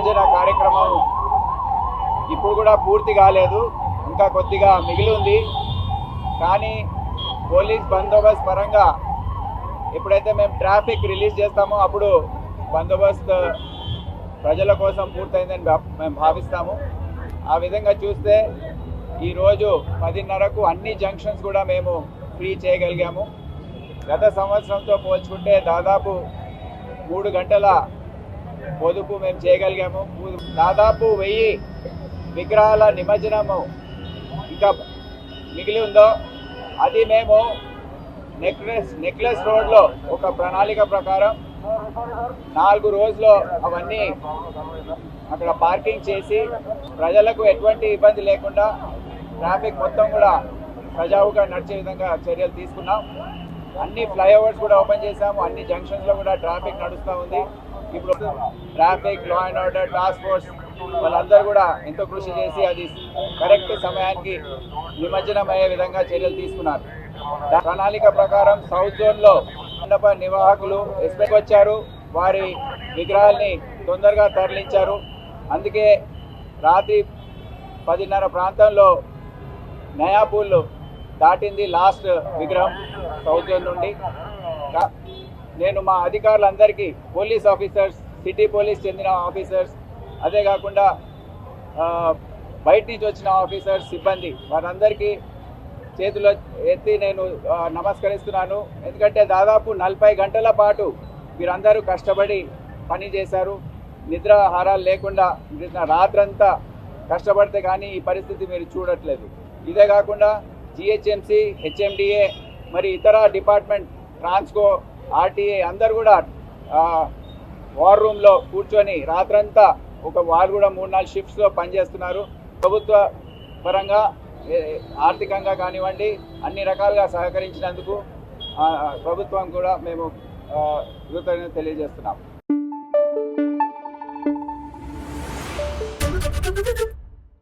నిమజ్జన కార్యక్రమం ఇప్పుడు కూడా పూర్తి కాలేదు. ఇంకా కొద్దిగా మిగిలి ఉంది. కానీ పోలీస్ బందోబస్తు పరంగా ఎప్పుడైతే మేము ట్రాఫిక్ రిలీజ్ చేస్తామో అప్పుడు బందోబస్తు ప్రజల కోసం పూర్తయిందని భా- మేము భావిస్తాము. ఆ విధంగా చూస్తే ఈరోజు పదిన్నరకు అన్ని జంక్షన్స్ కూడా మేము ఫ్రీ చేయగలిగాము. గత సంవత్సరంతో పోల్చుకుంటే దాదాపు మూడు గంటల పొదుపు మేము చేయగలిగాము. దాదాపు వెయ్యి విగ్రహాల నిమజ్జనము ఇంకా మిగిలి ఉందో అది మేము నెక్లెస్ నెక్లెస్ రోడ్లో ఒక ప్రణాళిక ప్రకారం నాలుగు రోజుల్లో అవన్నీ అక్కడ పార్కింగ్ చేసి ప్రజలకు ఎటువంటి ఇబ్బంది లేకుండా ట్రాఫిక్ మొత్తం కూడా సజావుగా నడిచే విధంగా చర్యలు తీసుకున్నాం. అన్ని ఫ్లైఓవర్స్ కూడా ఓపెన్ చేశాము. అన్ని జంక్షన్స్లో కూడా ట్రాఫిక్ నడుస్తూ ఉంది. ఇప్పుడు traffic law and order task force వాళ్ళందరూ కూడా ఎంతో కృషి చేసి అది కరెక్ట్ సమయానికి నిమజ్జనం అయ్యే విధంగా చర్యలు తీసుకున్నారు. ప్రణాళిక ప్రకారం సౌత్ జోన్లో మండప నిర్వాహకులు ఎస్పెక్ట్ వచ్చారు. వారి విగ్రహాల్ని తొందరగా తరలించారు. అందుకే రాత్రి పదిన్నర ప్రాంతంలో నయాపూల్ దాటింది లాస్ట్ విగ్రహం సౌత్ జోన్ నుండి. నేను మా అధికారులందరికీ పోలీస్ ఆఫీసర్స్ సిటీ పోలీస్ చెందిన ఆఫీసర్స్ అదే కాకుండా బయట నుంచి వచ్చిన ఆఫీసర్స్ సిబ్బంది వారందరికీ చేతులు ఎత్తి నేను నమస్కరిస్తున్నాను. ఎందుకంటే దాదాపు నలభై గంటల పాటు మీరందరూ కష్టపడి పని చేశారు. నిద్రాహారాలు లేకుండా రాత్రంతా కష్టపడితే కానీ ఈ పరిస్థితి మీరు చూడట్లేదు. ఇదే కాకుండా జిహెచ్ఎంసి హెచ్ఎండిఏ మరి ఇతర డిపార్ట్మెంట్ ట్రాన్స్కో ఆర్టీఏ అందరు కూడా వార్ రూమ్లో కూర్చొని రాత్రంతా ఒక వాళ్ళు కూడా మూడు నాలుగు షిఫ్ట్స్లో పనిచేస్తున్నారు. ప్రభుత్వ పరంగా ఆర్థికంగా కానివ్వండి అన్ని రకాలుగా సహకరించినందుకు ప్రభుత్వం కూడా మేము కృతజ్ఞత తెలియజేస్తున్నాం.